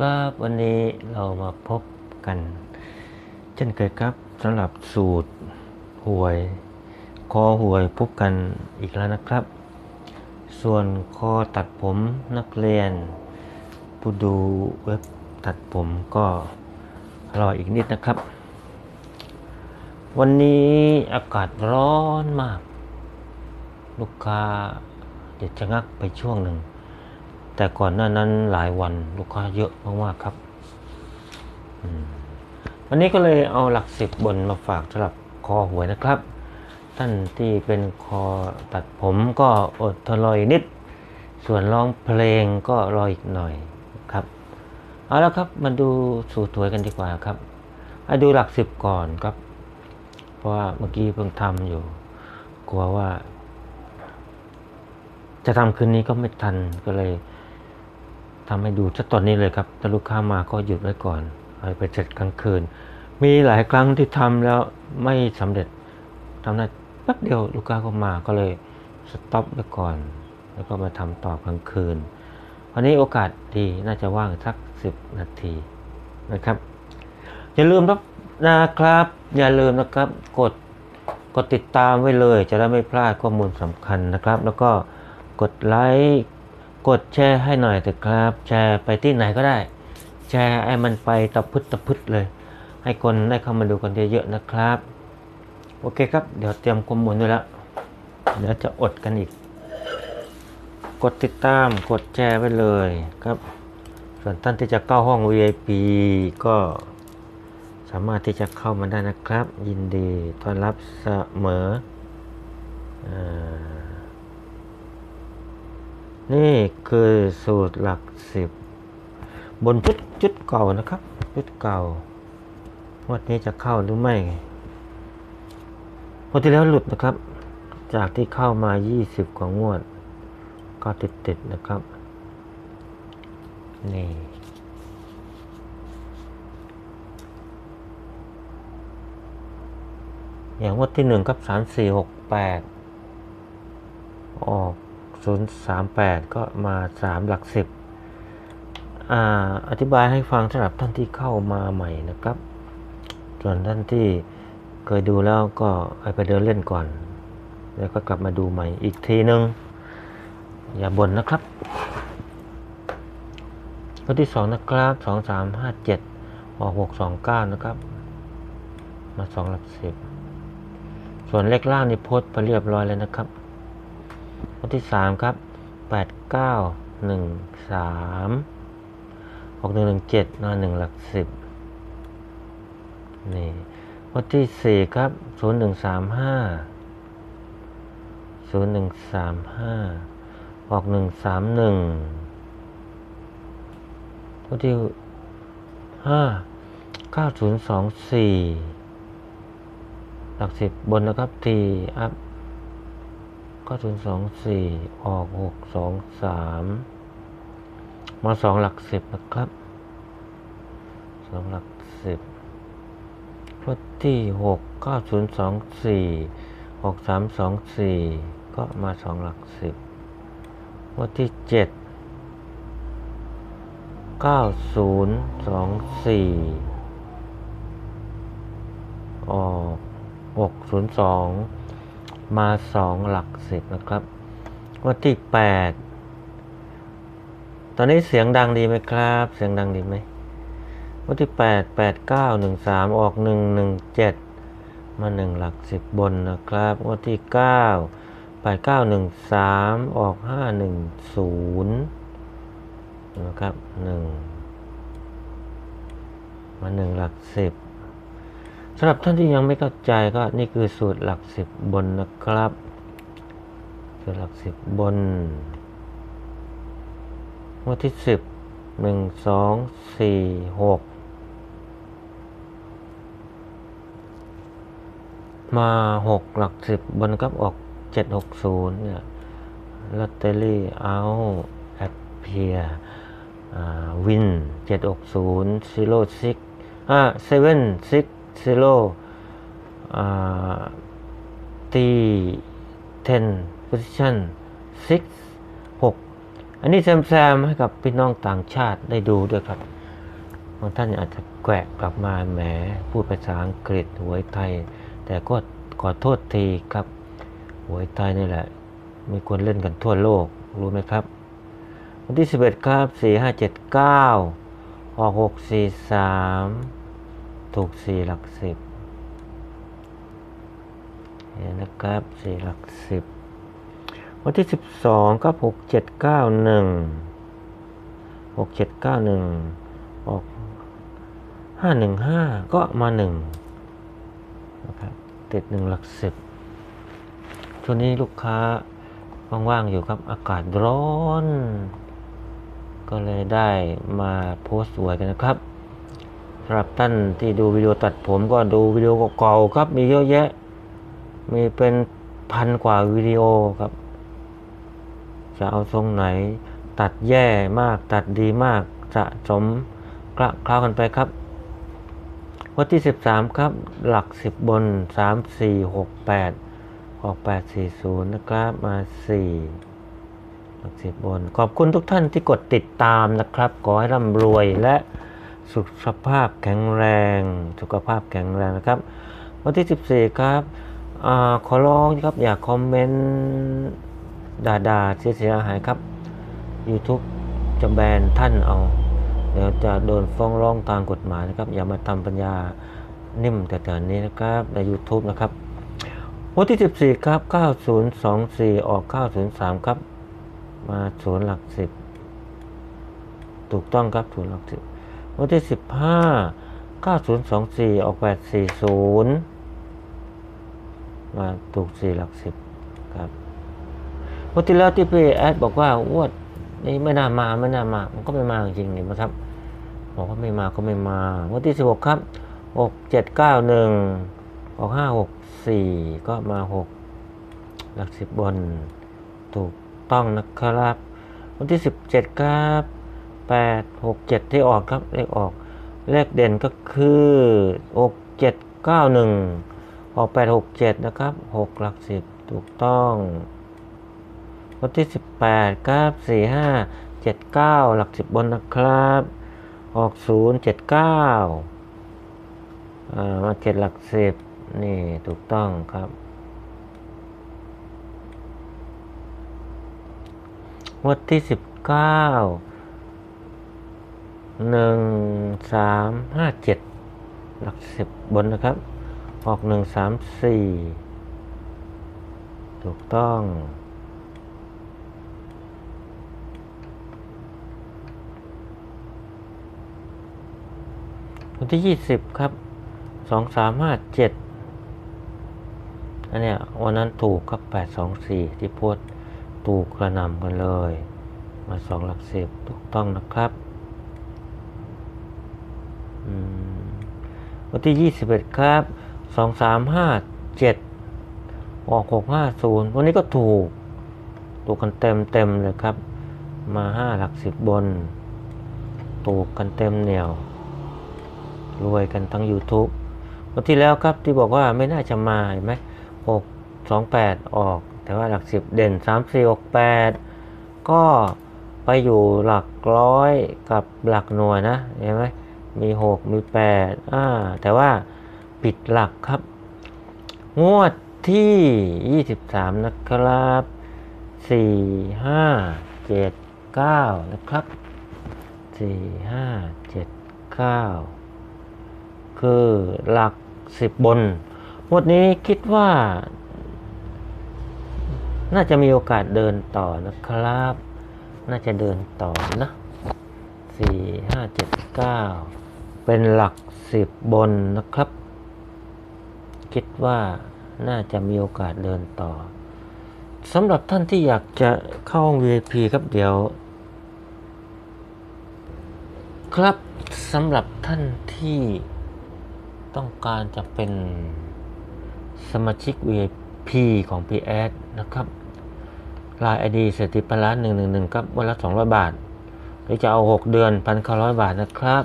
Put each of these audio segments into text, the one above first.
ครับวันนี้เรามาพบกัน เช่นเคยครับสำหรับสูตรหวย คอหวยพบกันอีกแล้วนะครับ ส่วนคอตัดผมนักเรียน ผู้ดูเว็บตัดผมก็รออีกนิดนะครับ วันนี้อากาศร้อนมาก ลูกค้าเด็ดชะงักไปช่วงหนึ่ง แต่ก่อนหน้านั้นหลายวันลูกค้าเยอะมากๆครับวันนี้ก็เลยเอาหลักสิบบนมาฝากสำหรับคอหวยนะครับ ท่านที่เป็นคอตัดผมก็อดทนรออีกนิด ส่วนร้องเพลงก็รออีกหน่อยครับเอาแล้วครับมาดูสูตรถวยกันดีกว่าครับให้ดูหลักสิบก่อนครับ เพราะว่าเมื่อกี้เพิ่งทำอยู่ กลัวว่าจะทำคืนนี้ก็ไม่ทันก็เลย ทำให้ดูชัดตอนนี้เลยครับถ้าลูกค้ามาก็หยุดไว้ก่อนเอาไปเสร็จกลางคืน มีหลายครั้งที่ทำแล้วไม่สำเร็จทำได้แป๊บเดียวลูกค้าก็มาก็เลยสต็อปไว้ก่อน แล้วก็มาทำต่อกลางคืนวันนี้โอกาสดีน่าจะว่างสักสิบนาทีนะครับ อย่าลืมครับนะครับ อย่าลืมนะครับกดกดติดตามไว้เลย จะได้ไม่พลาดข้อมูลสำคัญนะครับ แล้วก็กดไลค์ กดแชร์ให้หน่อยเถอะครับ แชร์ไปที่ไหนก็ได้ แชร์ให้มันไปตะพึดตะพึดเลย ให้คนได้เข้ามาดูกันเยอะๆนะครับ โอเคครับ เดี๋ยวเตรียมข้อมูลด้วยแล้วเดี๋ยวจะอดกันอีก กดติดตามกดแชร์ไว้เลยครับ ส่วนท่านที่จะเข้าห้อง VIP ก็สามารถที่จะเข้ามาได้นะครับ ยินดีต้อนรับเสมออ่า นี่คือสูตรหลักสิบบนชุดชุดเก่านะครับ ชุดเก่างวดนี้จะเข้าหรือไม่งวดที่แล้วหลุดนะครับ จากที่เข้ามา 20 กว่างวด ก็ติดติดๆนะครับ นี่ อย่างงวดที่หนึ่งครับสามสี่หกแปดออก ศูนย์สามแปดก็มาสามหลักสิบอ่าอธิบายให้ฟังสำหรับท่านที่เข้ามาใหม่นะครับ ส่วนท่านที่เคยดูแล้วก็ไปเดินเล่นก่อน แล้วก็กลับมาดูใหม่อีกทีนึง อย่าบ่นนะครับข้อที่สองนะครับสองสามห้าเจ็ดออกหกสองเก้านะครับ มาสองหลักสิบส่วนเลขล่างนี่โพสไปเรียบร้อยแล้วนะครับ ข้อที่สามครับแปดเก้าหนึ่งสามหกหนึ่งหนึ่งเจ็ดนอนหนึ่งหลักสิบนี่ข้อที่สี่ครับศูนย์หนึ่งสามห้าศูนย์หนึ่งสามห้าออกหนึ่งสามหนึ่งข้อที่ห้าเก้าศูนย์สองสี่หลักสิบบนนะครับทีอัพ ก็ศูนย์สองสี่ออกหกสองสามมาสองหลักสิบนะครับสองหลักสิบพดที่หกเก้าศูนย์สองสี่หกสามสองสี่ก็มาสองหลักสิบพดที่เจ็ดเก้าศูนย์สองสี่ออกหกศูนย์สอง มาสองหลักสิบนะครับ วันที่แปดตอนนี้เสียงดังดีไหมครับ เสียงดังดีไหมวันที่แปดแปดเก้าหนึ่งสามออกหนึ่งหนึ่งเจ็ดมาหนึ่งหลักสิบบนนะครับวันที่เก้าแปดเก้าหนึ่งสามออกห้าหนึ่งศูนย์นะครับหนึ่งมาหนึ่งหลักสิบ สำหรับท่านที่ยังไม่เข้าใจก็นี่คือสูตรหลักสิบบนนะครับ สูตรหลักสิบบนงวดที่สิบหนึ่งสองสี่หกมาหกหลักสิบบนครับออกเจ็ดหกศูนย์เนี่ยลอตเตอรี่เอาแอปเพียวินเจ็ดหกศูนย์ซีโร่ซิกอ่าเซเว่นซิก zero ตี10 position 6 6 อันนี้แซมๆให้กับพี่น้องต่างชาติได้ดูด้วยครับบางท่านอาจจะแกวะกลับมาแหมพูดภาษาอังกฤษหวยไทย แต่ก็ขอโทษทีครับหวยไทยนี่แหละ มีคนเล่นกันทั่วโลกรู้ไหมครับ วันที่ 11 ครับ 4579 ออก 643 ถูก4หลัก10เห็นนะครับ4หลัก10วันที่12ครับ6791 6791ออก515ก็มา1นะครับติด1หลัก10ช่วงนี้ลูกค้าว่างๆอยู่ครับอากาศร้อน ก็เลยได้มาโพสต์สวยกันนะครับ สำหรับท่านที่ดูวิดีโอตัดผมก็ดูวิดีโอเก่าๆครับ มีเยอะแยะ มีเป็นพันกว่าวิดีโอครับ จะเอาทรงไหน ตัดแย่มากตัดดีมากสะสมกระคล้ากันไปครับวันที่ 13 ครับ หลัก 10 บน 3 4 6 8ออก840 นะครับ มา 4 หลัก 10 บน ขอบคุณทุกท่านที่กดติดตามนะครับ ขอให้ร่ำรวยและ สุขภาพแข็งแรง สุขภาพแข็งแรงนะครับ วันที่ 14 ครับอขอร้องครับอย่าคอมเมนต์ด่าๆเสียหายครับ YouTube จะแบนท่านเอาเดี๋ยวจะโดนฟ้องร้องทางกฎหมายนะครับ อย่ามาทำปัญญานิ่มแต่ตอนนี้นะครับ ใน YouTube นะครับ วันที่ 14 ครับ 9024 ออก 903 ครับ มาศูนย์หลัก 10 ถูกต้องครับศูนย์หลัก 10 วันที่ 15 9024 ออก 840 มาถูก 4 หลัก 10 ครับวันที่แล้วที่พี่แอดบอกว่าอวดนี่ไม่น่ามาไม่น่ามา มันก็ไม่มาจริงๆนี่นะครับ บอกว่าไม่มาก็ไม่มาวันที่ 16 ครับ 6791 ออก 564 ก็มา 6 หลัก 10 บน ถูกต้องนะครับ วันที่ 17 ครับ 8 6 7 ที่ออกครับเลขออก เลขเด่นก็คือ6 7 9 1 ออก 8 6 7 นะครับ 6 หลัก 10 ถูกต้องวันที่ 18 ครับ 4 5 7 9 หลัก 10 บนนะครับ ออก 0 7 9อ่ามา7หลัก 10 นี่ถูกต้องครับงวดที่ 19 หนึ่งสามห้าเจ็ดหลักสิบบนนะครับ ออกหนึ่งสามสี่ถูกต้องวันที่ยี่สิบครับสองสามห้าเจ็ดอันเนี้ยวันนั้นถูกครับแปดสองสี่ที่พูดถูกกระนำกันเลย มาสองหลักสิบถูกต้องนะครับ วันที่ 21 ครับ 2 3 5 7 ออก 6 5 0 วันนี้ก็ถูก ถูกกันเต็มเต็มเลยครับ มา 5 หลักสิบบน ถูกกันเต็มเหนียว รวยกันทั้ง YouTube วันที่แล้วครับที่บอกว่าไม่น่าจะมาเห็นไหม6 2 8 ออก แต่ว่าหลักสิบเด่น 3 4 6 8 ก็ไปอยู่หลักร้อยกับหลักหน่วยนะเห็นไหม มี6มี8อ่าแต่ว่าปิดหลักครับ งวดที่ 23 นะครับ 4 5 7 9 นะครับ 4 5 7 9 คือหลัก 10 บนงวดนี้คิดว่า น่าจะมีโอกาสเดินต่อนะครับ น่าจะเดินต่อนะสี่ห้าเจ็ด เป็นหลักสิบบนนะครับ คิดว่าน่าจะมีโอกาสเดินต่อสำหรับท่านที่อยากจะเข้าห้อง VIP ครับเดี๋ยว ครับสำหรับท่านที่ต้องการจะเป็นสมาชิก VIP ของ PS นะครับรายไอดีเศรษฐีพันล้านหนึ่งหนึ่งหนึ่งครับวันละสองร้อยบาท หรือจะเอาหกเดือนพันเก้าร้อยบาทนะครับ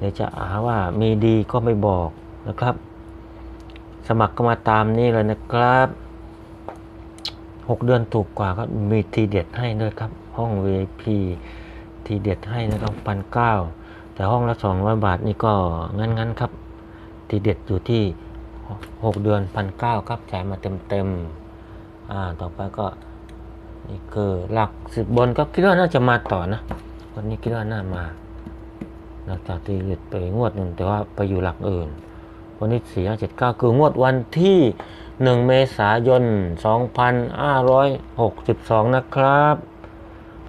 เดี๋ยวจะหาว่ามีดีก็ไม่บอกนะครับ สมัครก็มาตามนี้เลยนะครับหกเดือนถูกกว่าก็มีทีเด็ดให้ด้วยครับ ห้อง VIP ทีเด็ดให้นะครับพันเก้าแต่ห้องละสองร้อยบาทนี่ก็งั้นๆครับ ทีเด็ดอยู่ที่หกเดือนพันเก้าครับจ่ายมาเต็มๆอ่าต่อไปก็นี่คือหลักสิบบนก็คิดว่าน่าจะมาต่อนะ วันนี้คิดว่าน่ามา หลังจากที่หยุดไปงวดหนึ่งแต่ว่าไปอยู่หลักอื่น วันนี้สี่ห้าเจ็ดเก้าคืองวดวันที่หนึ่งเมษายนสองพันห้าร้อยหกสิบสองนะครับ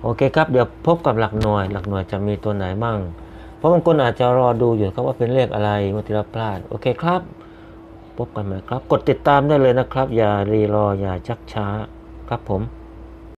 โอเคครับ เดี๋ยวพบกับหลักหน่วย หลักหน่วยจะมีตัวไหนบ้าง เพราะบางคนอาจจะรอดูอยู่ครับว่าเป็นเลขอะไรเมื่อที่เราพลาด โอเคครับ พบกันใหม่ครับ กดติดตามได้เลยนะครับ อย่ารีรออย่าชักช้าครับผม